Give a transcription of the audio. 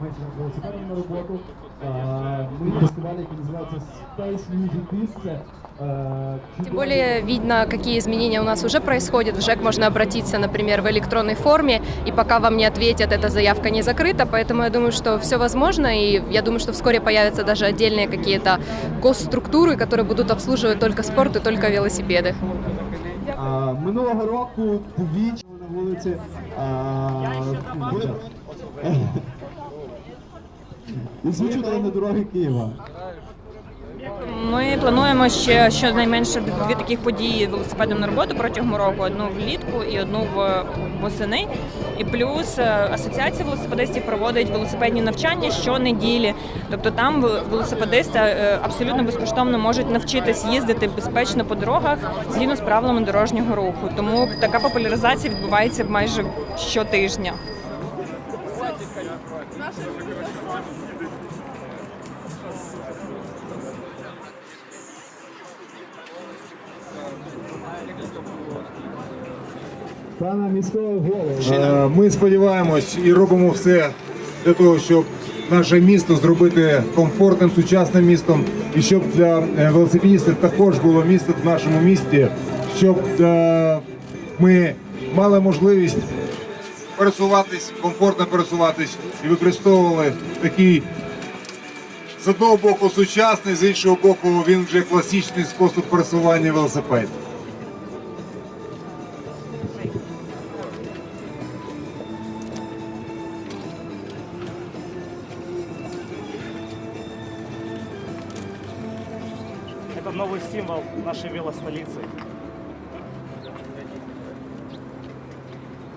Менше велосипедом на роботу. А, Ми фестиваль, який називається Space Music Fest. Це е, Тем более видно, какие изменения у нас уже происходят. В ЖЭК можно обратиться, например, в электронной форме, и пока вам не ответят, эта заявка не закрыта, поэтому я думаю, что все возможно, и я думаю, что вскоре появятся даже отдельные какие-то госструктуры, которые будут обслуживать только спорт и только велосипеды. А, Минулого року двічі на вулиці і звучали на дороги Києва. Ми плануємо ще щонайменше дві таких події велосипедом на роботу протягом року: одну влітку і одну в восени. І плюс е, асоціація велосипедистів проводить велосипедні навчання щонеділі. Тобто там велосипедисти е, абсолютно безкоштовно можуть навчитись їздити безпечно по дорогах згідно з правилами дорожнього руху. Тому така популяризація відбувається майже щотижня. Пана міського голову. Е, Ми сподіваємось і робимо все для того, щоб наше місто зробити комфортним, сучасним містом, і щоб для е, велосипедистів також було місто в нашому місті, щоб е, ми мали можливість пересуватись, комфортно пересуватись і використовували такий з одного боку сучасний, з іншого боку, він вже класичний спосіб пересування велосипедів. Это новый символ нашей велостолицы.